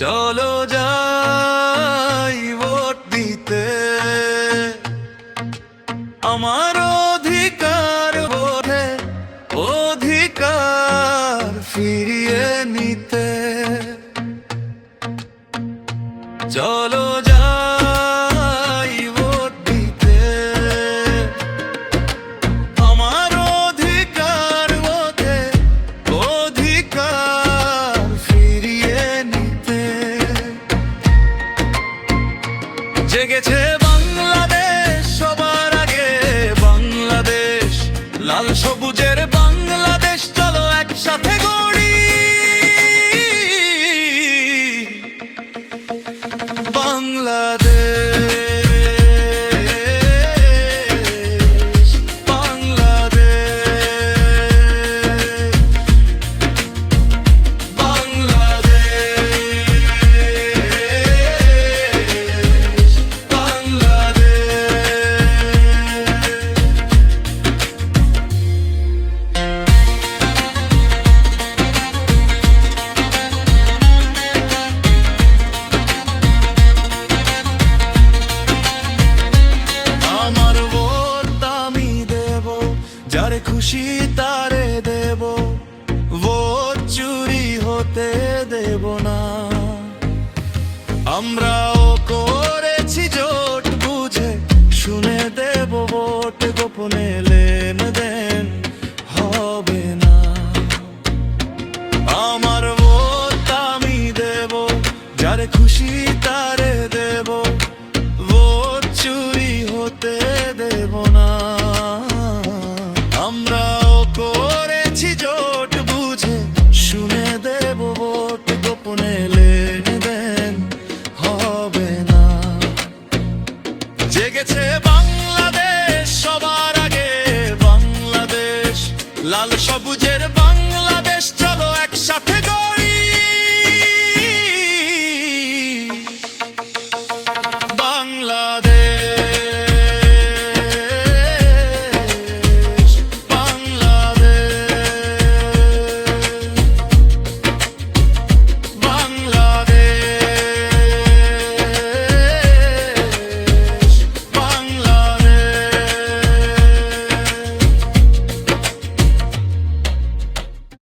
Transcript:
চলো যাই ভোট দিতে। আমার অধিকার ভোটে অধিকার ফিরিয়ে নিতে। চলো বাংলাদেশ। যারে খুশি তারে দেব ভোট চুরি হতে দেব না। আমরাও করেছি জোট বুঝে, শুনে দেব ভোট, গোপনে লেন দেন হবে না। আমার ভোট আমি দেব, যারে খুশি তারে দেব ভোট চুরি হতে দেব লাল সবুজের